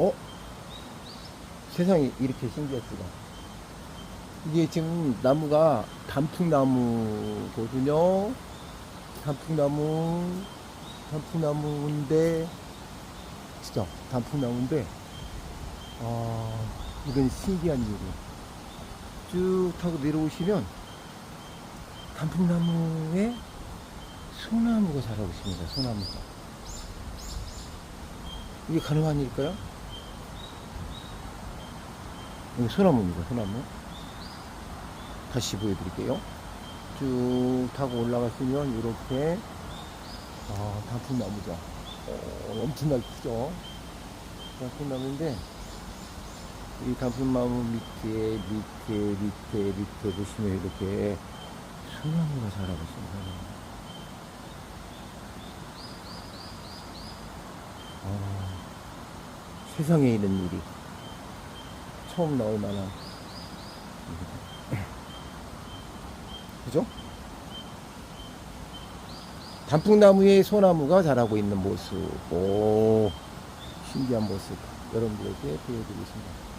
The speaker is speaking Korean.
어? 세상에 이렇게 신기할 수가. 이게 지금 나무가 단풍나무거든요. 단풍나무, 단풍나무인데, 진짜 단풍나무인데, 아, 이건 신기한 일이. 쭉 타고 내려오시면, 단풍나무에 소나무가 자라고 있습니다. 소나무가. 이게 가능한 일일까요? 이게 소나무입니다. 소나무. 다시 보여드릴게요. 쭉 타고 올라가시면 이렇게 아, 단풍나무죠. 어, 엄청나게 크죠. 단풍나무인데 이 단풍나무 밑에 밑에 밑에 밑에 보시면 이렇게 소나무가 자라고 있습니다. 아, 세상에 있는 일이 처음 나올 만한. 그죠? 단풍나무에 소나무가 자라고 있는 모습, 오, 신기한 모습 여러분들에게 보여드리겠습니다.